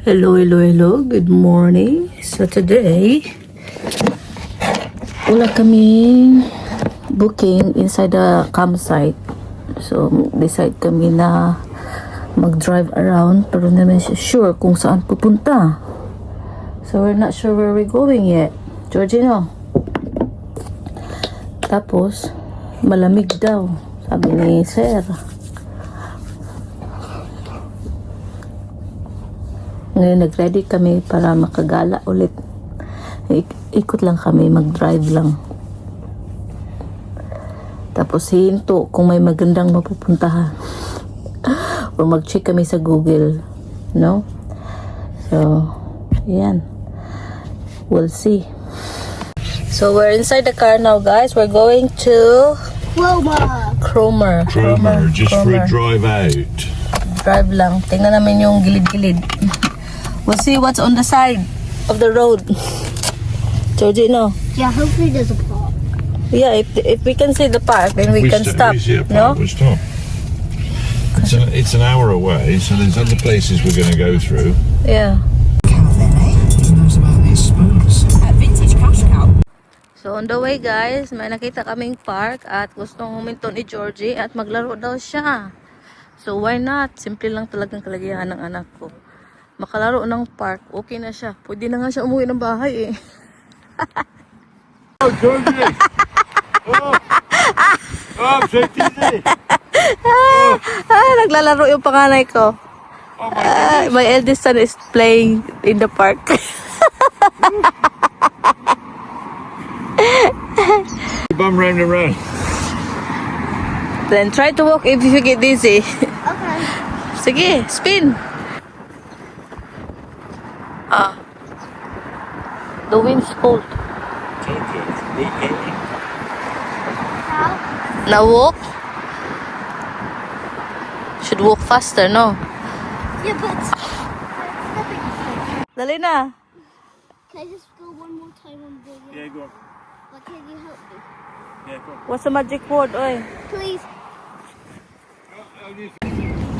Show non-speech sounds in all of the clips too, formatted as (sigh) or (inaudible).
Hello, hello, hello. Good morning. So today, wala kaming booking inside the campsite. So decide kami na mag-drive around pero naman siya sure kung saan pupunta. So we're not sure where we're going yet. Georgino. Tapos, malamig daw. Sabi ni Sir. Ngayon, nag-ready kami para makagala ulit. Ik- ikot lang kami, mag-drive lang. Tapos hinto kung may magandang mapupuntahan. (laughs) Or mag-check kami sa Google. No? So, yan. We'll see. So, we're inside the car now, guys. We're going to Roma. Cromer. Cromer, just for Cromer. a drive out. drive lang. Tingnan namin yung gilid-gilid. We'll see what's on the side of the road. Georgino. Yeah, hopefully there's a park. Yeah, if if we can see the park, then we, can st- stop. We see a No? park, we stop. It's an, it's an hour away, so there's other places we're going to go through. Yeah. So on the way guys, may nakita kaming park at gustong huminto ni Georgie at maglaro daw siya. So why not? Simple lang talagang kalagayahan ng anak ko. Makalaro ng park, okay na siya. Pwede na nga siya umuwi ng bahay eh. Oh, Georgie! oh, oh, so dizzy! ah, naglalaro yung panganay ko. Oh my Ah, my eldest son is playing in the park. (laughs) bum round and round. then try to walk if you get dizzy. Okay. Sige, spin. Ah. The wind's cold. Now walk. Should walk faster, no? Yeah, but. Dali na. Can I just go one more time on the? Yeah, go on. Like, can you help me? Yeah, go on. What's the magic word, oy? Please.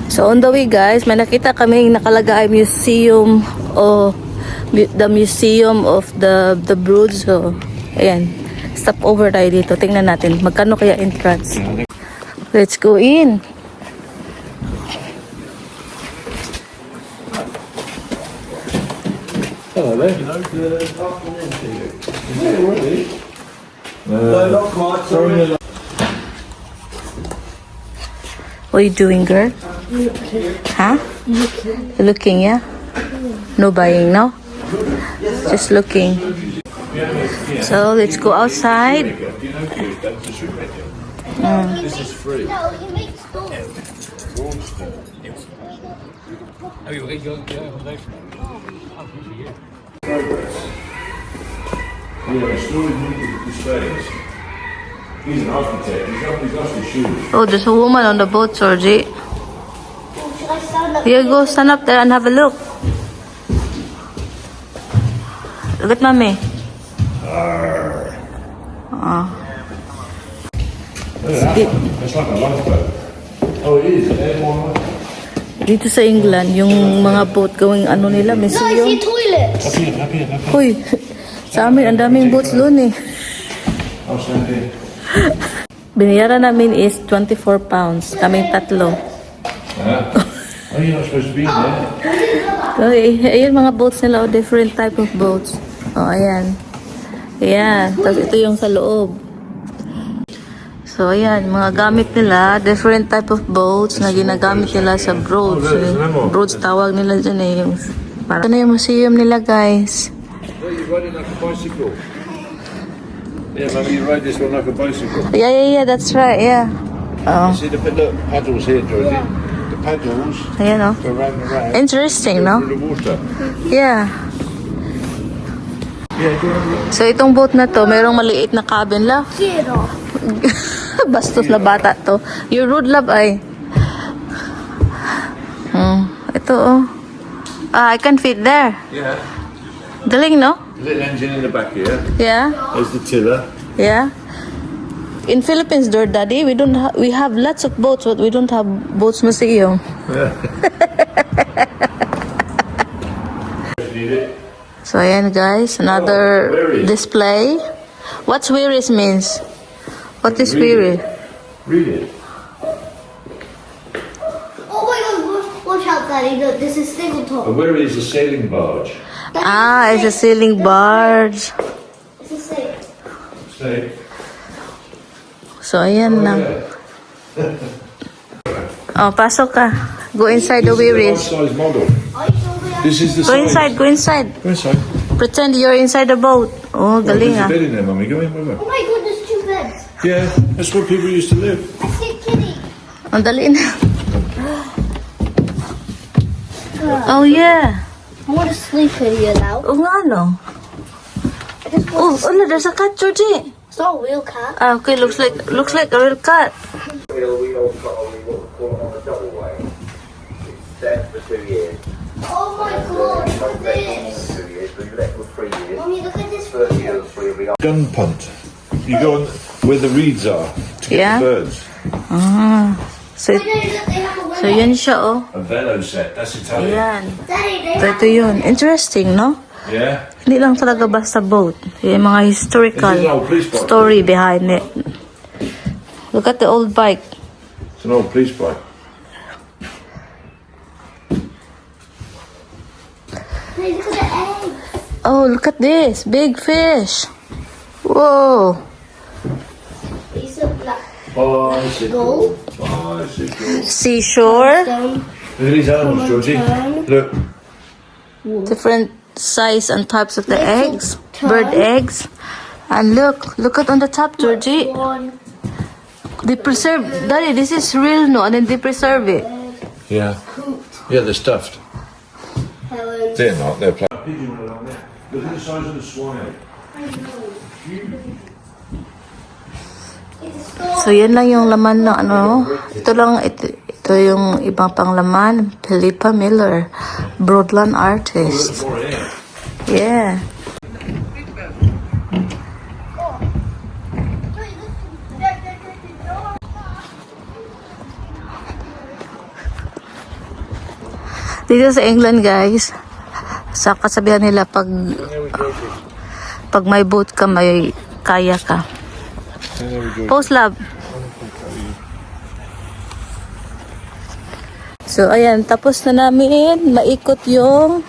So on the way guys, may nakita kaming nakalagay museum o mu- the museum of the the broods. So ayan, stop over tayo dito. Tingnan natin magkano kaya entrance. Let's go in. Hello there. Uh, not quite. Sorry. What are you doing, girl? Huh? Looking, yeah? No buying, no? Just looking. So let's go outside. This is free. No, you make stone. Yeah, storage unit displays. He's an architect. He's got, he's lost his shoes. Oh, there's a woman on the boat, Georgie. Oh, should I stand up? Here, go stand up there and have a look. Look at mommy. It's like a lifeboat. Oh, it is. Airborne. Dito sa England, yung mga boat going ano nila, No, I see museum. toilets. Up here, up here, up here. Uy, (laughs) sa amin, ang daming boats doon eh. I'll stand here. Binayaran namin is 24 pounds. Kaming tatlo. Uh, oh, you're not supposed to be there. Okay, ayun mga boats nila, oh, different type of boats. Oh, ayan. Ayan, tapos ito yung sa loob. So, ayan, mga gamit nila, different type of boats na ginagamit nila sa broads. Broads tawag nila dyan eh. Yung, para na yung museum nila, guys. You. Yeah, maybe you ride this one like a bicycle. Yeah, yeah, yeah, that's right, yeah. Oh, See the look, paddles here, Georgie. The paddles ayan oh. go round and round. Interesting, no? Through the water. Yeah. Yeah. So, itong boat na to, mayroong maliit na cabin la. Get off. Bastos na bata to. Your rude love ay. Hmm. Ito oh. Ah, I can fit there. Yeah. Galing, no? Little engine in the back here. Yeah. There's the tiller. Yeah. In Philippines, door daddy, we don't ha- we have lots of boats, but we don't have boats museum. (laughs) it. So ayan guys, another Oh, where is? display. What's Wiris means? What is Read Wiri? it. Read it. Oh my god, watch, watch out, Daddy. Look, this is A Singleton. wherry is a sailing barge. Ah, it's a sailing barge. It's a sail. Say. So ayan lang. Yeah. Oh, pasok ka. Go inside the This is the Wiris. This is the Go size. inside, go inside. Go inside. Pretend you're inside the boat. Oh, Oh, galing there's a ah. bed in there, mummy. Go in with her. Oh my god, there's two beds. Yeah, that's where people used to live. I see kitty. Ang dali na. Oh yeah. I want to sleep in here now. Oo nga no. I just Oh, want oh, there's a cat, Georgie. It's not a real cat. Ah, okay, looks like looks like a real cat. Gun punt. You go on where the reeds are to get Yeah. the birds. Ah. So, so yan siya oh. A velo set. That's Italian. Ayan. Ito yun. Interesting, no? Yeah. Hindi lang talaga basta boat. Yung mga historical story behind it. Look at the old bike. It's an old police bike. Oh, look at this. Big fish. Whoa. These are black. Bicycle. Bicycle. Seashore. Stone. Look at these animals, Georgie. Look. Different size and types of the eggs. Bird eggs. And look, look at on the top, Georgie. One. They preserve, Daddy, this is real, no? And then they preserve it. Yeah. Yeah, they're stuffed. Helen. They're not. They're pla- Pigeon along there. Look at the size of the swine. So, yan lang yung laman ng ano. Ito lang, ito, ito yung ibang pang laman. Philippa Miller, Broadland artist. Yeah. Dito sa England, guys, sa kasabihan nila, pag pag may boat ka, may kaya ka. Post love. So, ayan, tapos na namin maikot yung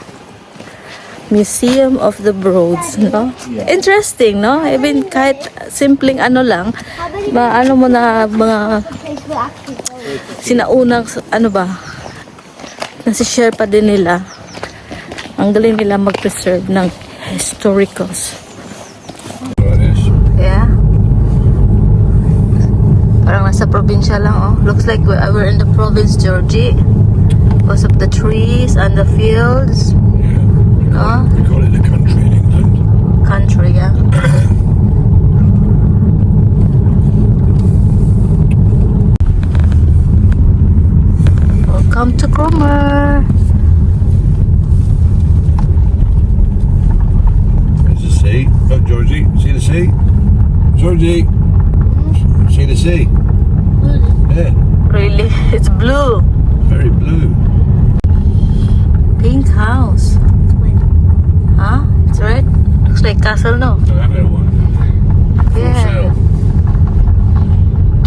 Museum of the Broads, no? Interesting, no? Even kahit simpleng ano lang, ma ano mo na mga sinaunang, ano ba, nasi-share pa din nila. Ang galing nila mag-preserve ng historicals. Yeah. Parang nasa probinsya lang, oh. Looks like we're, we're in the province, Georgie. Because of the trees and the fields. No? We call it the country in England. Country, yeah. Welcome to Cromer. There's the sea. Look, Georgie. See the sea? Georgie. See the sea? Yeah. Really? It's blue. Very blue. Pink house. Huh? It's red. Looks like castle, no? Look at that little one. Full Yeah. sail.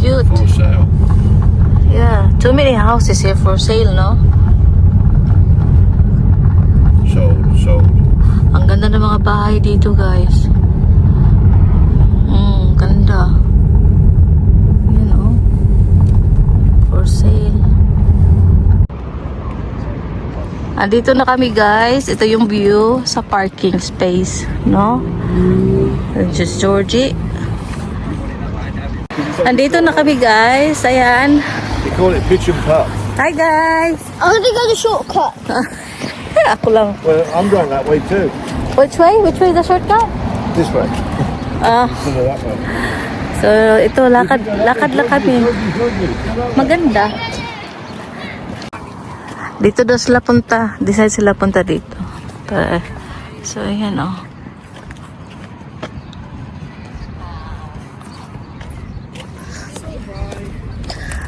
Cute. Full sail. Yeah. Houses here for sale, no? Sold. Sold. Ang ganda ng mga bahay dito, guys. Hmm, ganda. Yun, oh. For sale. Andito na kami, guys. Ito yung view sa parking space, no? This is Georgie. Andito na kami, guys. Ayan. Call it pitch and putt. Hi, guys. I'm gonna go the shortcut. (laughs) Ako lang. Well, I'm going that way too. Which way? Which way is the shortcut? This way. Ah. (laughs) That way. So, ito, lakad, lakad lang kami. Maganda. Dito daw sila punta. Decide sila punta dito. Pa- So, ayan oh.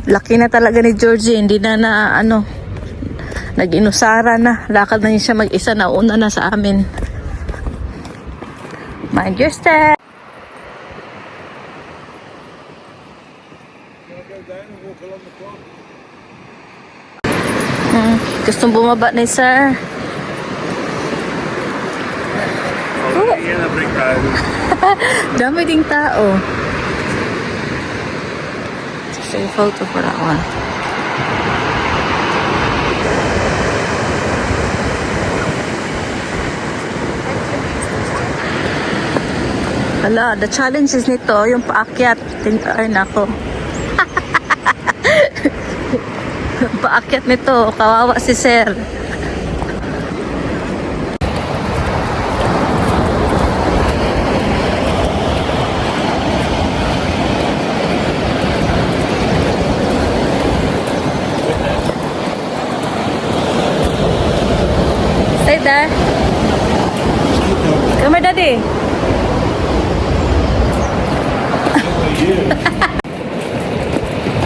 Laki na talaga ni Georgie. Hindi na na ano. Nag-inusara na. Lakad na niya siya mag-isa. Nauna na sa amin. Mind your step. Hmm, gustong bumaba ni sir. (laughs) Dami ding tao. A photo for that one. Hala, the challenge is nito, yung paakyat. Tin- Ay, nako. (laughs) Paakyat nito, kawawa si sir. Stay there. Here, daddy.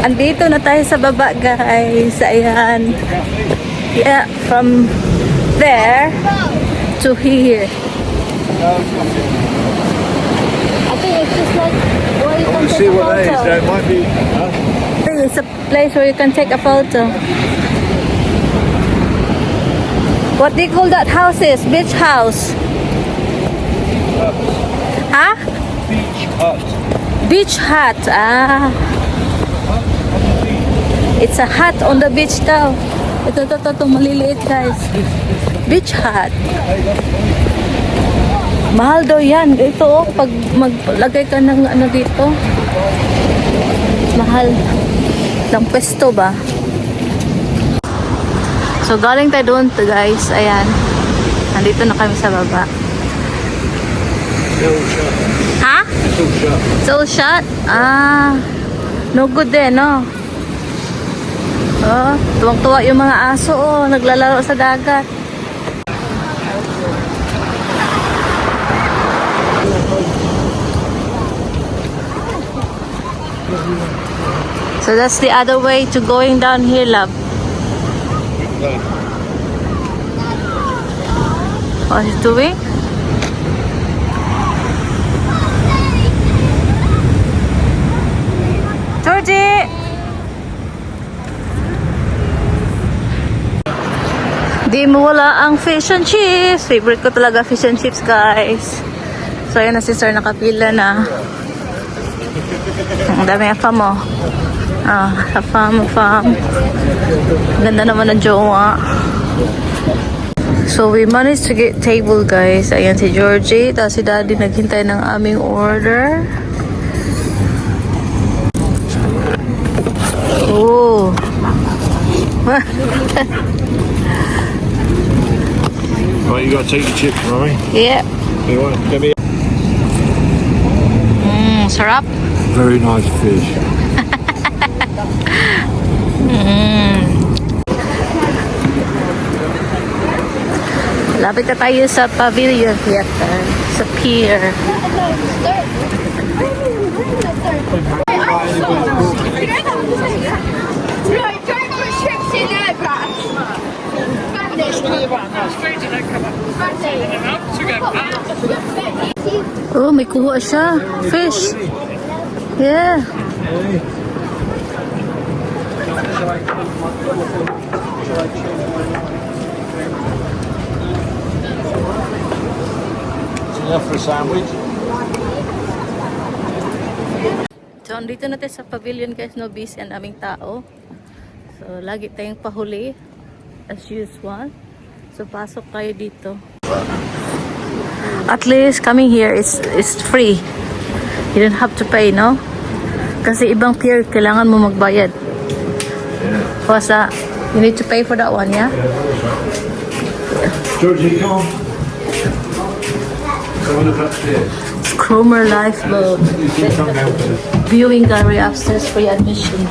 Andito na tayo sa baba, guys. Ayan. Yeah, from there to here. I think it's just like where you can See take a what that is. photo. That might be. Huh? I think it's a place where you can take a photo. What do you call that house is? Beach house. Huh? Beach hut. Beach hut. Ah. It's a hut on the beach daw. Ito, ito, ito, ito, maliliit guys. Beach hut. Mahal daw yan. Ito oh, pag maglagay ka ng ano dito. Mahal. Ng pesto ba? So galing tayo doon guys. Ayan. Nandito na kami sa baba. Ha? Soul shot? Ah, no good din, no? Oh, tuwang-tuwa yung mga aso, oh, naglalaro sa dagat. So that's the other way to going down here, love. What is doing? Di mo wala ang fish and chips. Favorite ko talaga fish and chips, guys. So, ayan na si sir nakapila na. Ang dami ang fam, oh. Ah, sa fam, fam. Ganda naman ng jowa. So, we managed to get table, guys. Ayan si Georgie. Tapos si daddy naghintay ng aming order. Oh. (laughs) Right, you got to take your chips, Rory. yeah. You want? Give me. Mm, sarap. Very nice fish. Lapit na tayo sa pavilion theater. Sa pier. Right, don't put strips in there, Brad. Oh, may kuha siya. Fish. Yeah. Enough for a sandwich. So, andito na tayo sa pavilion guys, no busy ang aming tao. So, lagi tayong pahuli as usual. So, pasok kayo dito. At least coming here is is free. You don't have to pay, no? Kasi ibang pier, kailangan mo magbayad. What's that? You need to pay for that one, yeah? Georgie, come on. Come up upstairs. Cromer Lifeboat. Viewing gallery upstairs free admission.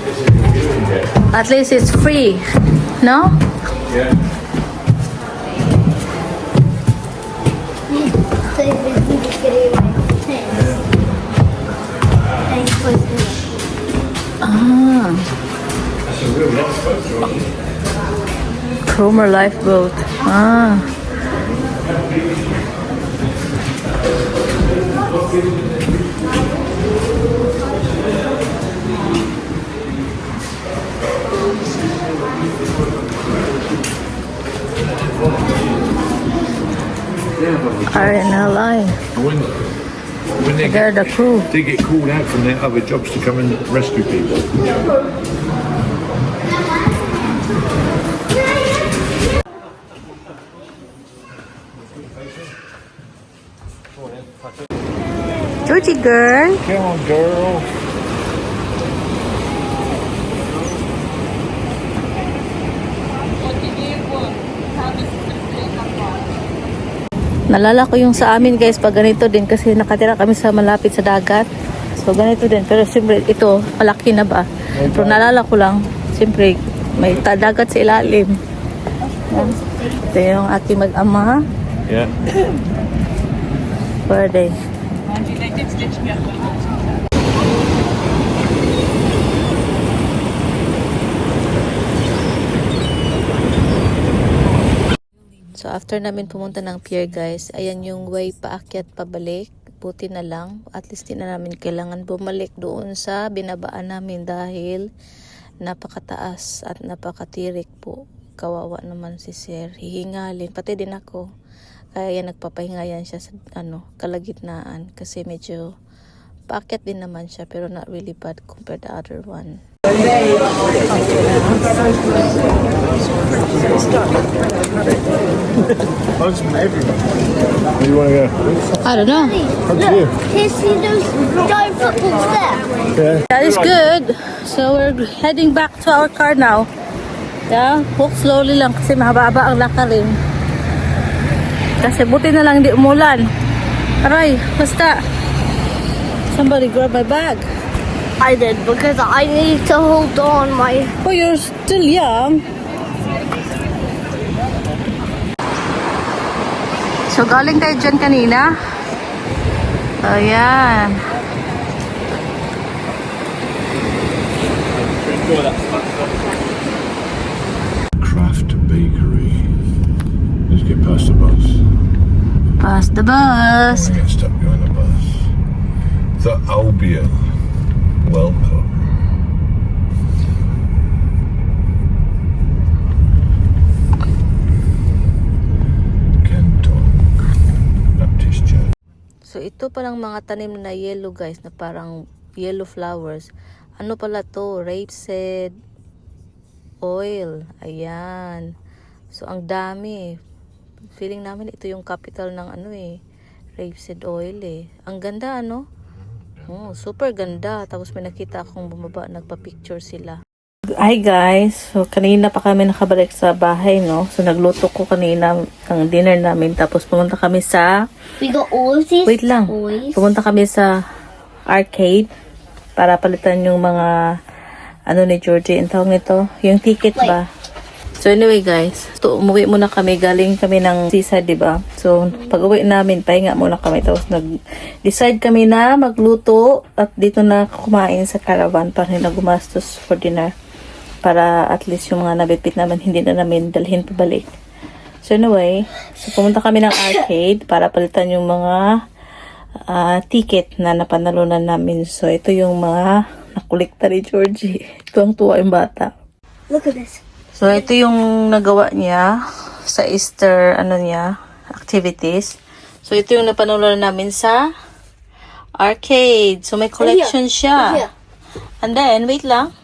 At least it's free, no? Yeah. Cromer Lifeboat. Ah. RNLI. When, when they, They're the crew. they get called out from their other jobs to come and rescue people. Georgie girl. Come on, girl. Nalala ko yung sa amin guys pag ganito din kasi nakatira kami sa malapit sa dagat. So ganito din pero siyempre ito malaki na ba. Pero nalala ko lang siyempre may dagat sa ilalim. Yan. Ito yung aking mag-ama. Yeah. They? So after namin pumunta ng pier guys, ayan yung way paakyat pabalik. Buti na lang, at least di na namin kailangan bumalik doon sa binabaan namin dahil napakataas at napakatirik po. Kawawa naman si Sir. Hihingalin, pati din ako. Kaya yan, nagpapahinga yan siya sa ano, kalagitnaan kasi medyo paakyat din naman siya pero not really bad compared to other one. Where do you want to go? I don't know. Look, here's see those giant footballs there. That is good. So we're heading back to our car now. Yeah, walk slowly lang kasi mahaba-haba ang lakarin. Kasi eh, buti na lang di umulan. Aray, basta. Somebody grab my bag. I did because I need to hold on my. Oh, you're still young. So, galing tayo dyan kanina. Ayan. Craft Bakery. Let's get past the Past the bus. I get stuck behind the bus. The Albion. Welcome. Canton Baptist Church. So ito palang mga tanim na yellow guys na parang yellow flowers. Ano pala to? Rapeseed oil. Ayan. So ang dami. Feeling namin ito yung capital ng ano eh. Rapeseed oil eh. Ang ganda ano? Oh, super ganda. Tapos may nakita akong bumaba, nagpa-picture sila. Hi guys, so kanina pa kami nakabalik sa bahay no. So nagluto ko kanina ng dinner namin tapos pumunta kami sa We got all these Wait lang. toys. Pumunta kami sa arcade para palitan yung mga ano ni Georgie, ang tawag nito, yung ticket ba? So anyway guys, to umuwi muna kami, galing kami ng seaside, di ba? So pag uwi namin, pahinga muna kami. Tapos nag-decide kami na magluto at dito na kumain sa caravan para na gumastos for dinner. Para at least yung mga nabitbit naman hindi na namin dalhin pabalik. So anyway, so pumunta kami ng arcade para palitan yung mga ah, ticket na napanalunan namin. So ito yung mga nakolekta ni Georgie. (laughs) Tuwang-tuwa yung bata. Look at this. So ito yung nagawa niya sa Easter ano niya, activities. So ito yung napanalunan namin sa arcade. So may collection siya. And then, wait lang.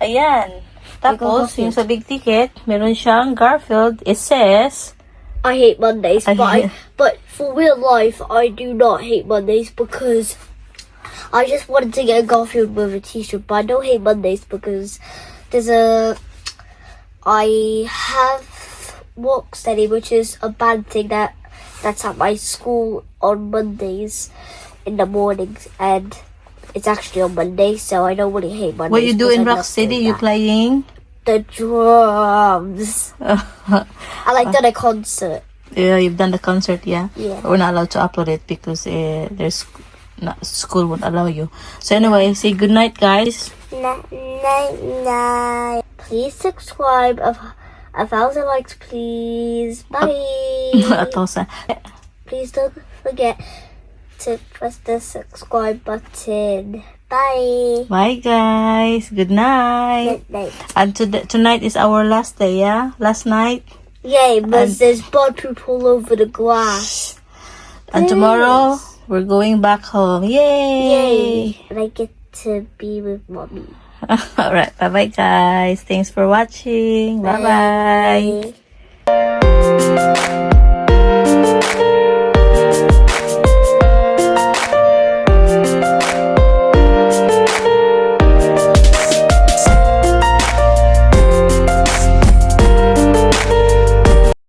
Ayan. Tapos, yung sa big ticket, meron siyang Garfield. It says, I hate Mondays, I but I, but for real life, I do not hate Mondays because I just wanted to get a Garfield with a T-shirt. But I don't hate Mondays because there's a I have work study, which is a bad thing that that's at my school on Mondays in the mornings, and it's actually on Monday, so I don't really hate Mondays. what you do in Rock City? You playing? the drums. I like done a concert. Yeah, you've done the concert, yeah? Yeah. We're not allowed to upload it because uh, there's not, school won't allow you. So anyway, say good night, guys. Night, night, night. Please subscribe of, A thousand likes, please. Bye. (laughs) A please don't forget to press the subscribe button. Bye. Bye guys. Good night. Good night. And to tonight is our last day, yeah? Last night. Yay, but And- there's bug poop all over the glass. And tomorrow we're going back home. Yay! Yay. And I get to be with mommy. (laughs) All right. Bye bye guys. Thanks for watching. Bye bye. Bye.